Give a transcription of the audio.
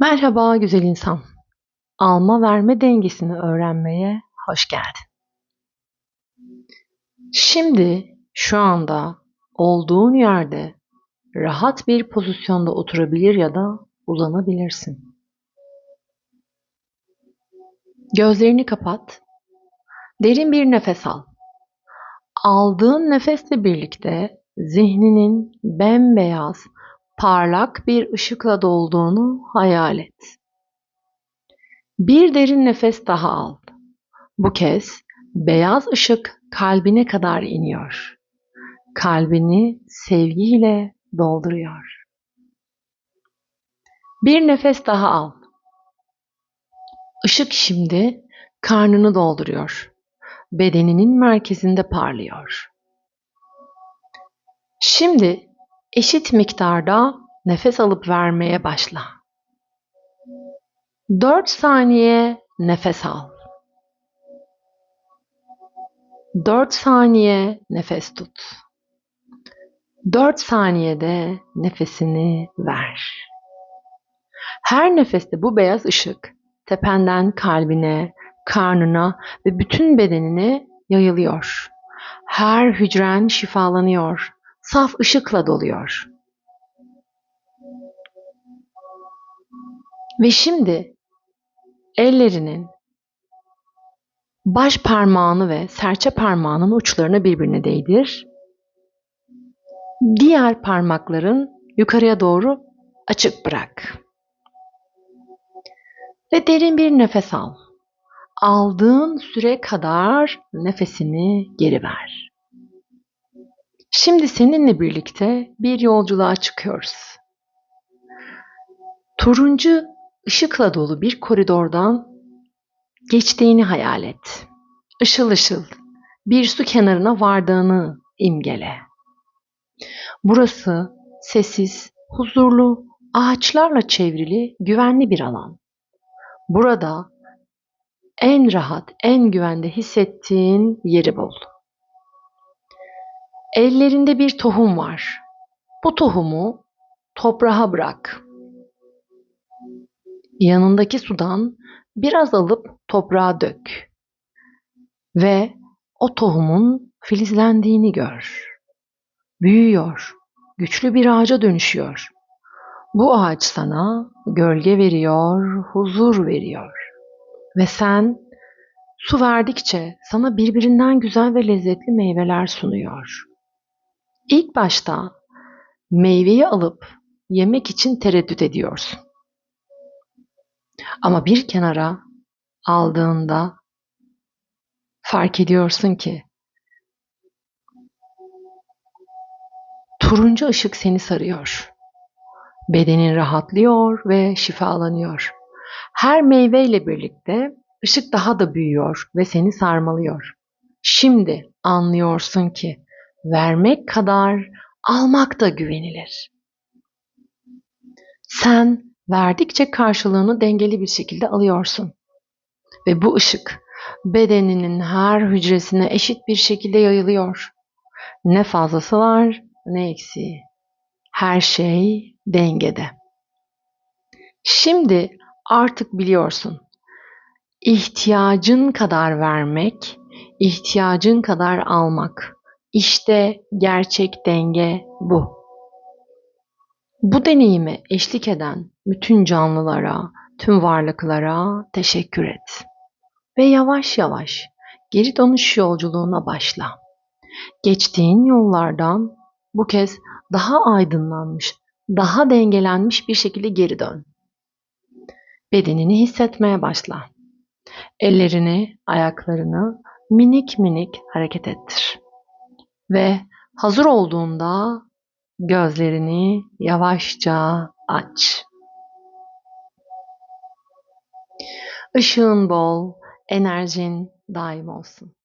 Merhaba güzel insan. Alma verme dengesini öğrenmeye hoş geldin. Şimdi şu anda olduğun yerde rahat bir pozisyonda oturabilir ya da uzanabilirsin. Gözlerini kapat. Derin bir nefes al. Aldığın nefesle birlikte zihninin bembeyaz, parlak bir ışıkla dolduğunu hayal et. Bir derin nefes daha al. Bu kez beyaz ışık kalbine kadar iniyor. Kalbini sevgiyle dolduruyor. Bir nefes daha al. Işık şimdi karnını dolduruyor. Bedeninin merkezinde parlıyor. Şimdi eşit miktarda nefes alıp vermeye başla. 4 saniye nefes al. 4 saniye nefes tut. 4 saniyede nefesini ver. Her nefeste bu beyaz ışık tependen kalbine, karnına ve bütün bedenine yayılıyor. Her hücren şifalanıyor saf ışıkla doluyor. Ve şimdi ellerinin baş parmağını ve serçe parmağının uçlarını birbirine değdir. Diğer parmakların yukarıya doğru açık bırak. Ve derin bir nefes al. Aldığın süre kadar nefesini geri ver. Şimdi seninle birlikte bir yolculuğa çıkıyoruz. Turuncu ışıkla dolu bir koridordan geçtiğini hayal et. Işıl ışıl bir su kenarına vardığını imgele. Burası sessiz, huzurlu, ağaçlarla çevrili, güvenli bir alan. Burada en rahat, en güvende hissettiğin yeri bul. Ellerinde bir tohum var. Bu tohumu toprağa bırak. Yanındaki sudan biraz alıp toprağa dök. Ve o tohumun filizlendiğini gör. Büyüyor, güçlü bir ağaca dönüşüyor. Bu ağaç sana gölge veriyor, huzur veriyor. Ve sen su verdikçe sana birbirinden güzel ve lezzetli meyveler sunuyor. İlk başta meyveyi alıp yemek için tereddüt ediyorsun. Ama bir kenara aldığında fark ediyorsun ki turuncu ışık seni sarıyor. Bedenin rahatlıyor ve şifalanıyor. Her meyveyle birlikte ışık daha da büyüyor ve seni sarmalıyor. Şimdi anlıyorsun ki vermek kadar almak da güvenilir. Sen verdikçe karşılığını dengeli bir şekilde alıyorsun. Ve bu ışık bedeninin her hücresine eşit bir şekilde yayılıyor. Ne fazlası var ne eksiği. Her şey dengede. Şimdi artık biliyorsun. İhtiyacın kadar vermek, ihtiyacın kadar almak. İşte gerçek denge bu. Bu deneyime eşlik eden bütün canlılara, tüm varlıklara teşekkür et. Ve yavaş yavaş geri dönüş yolculuğuna başla. Geçtiğin yollardan bu kez daha aydınlanmış, daha dengelenmiş bir şekilde geri dön. Bedenini hissetmeye başla. Ellerini, ayaklarını minik minik hareket ettir ve hazır olduğunda gözlerini yavaşça aç. Işığın bol, enerjin daim olsun.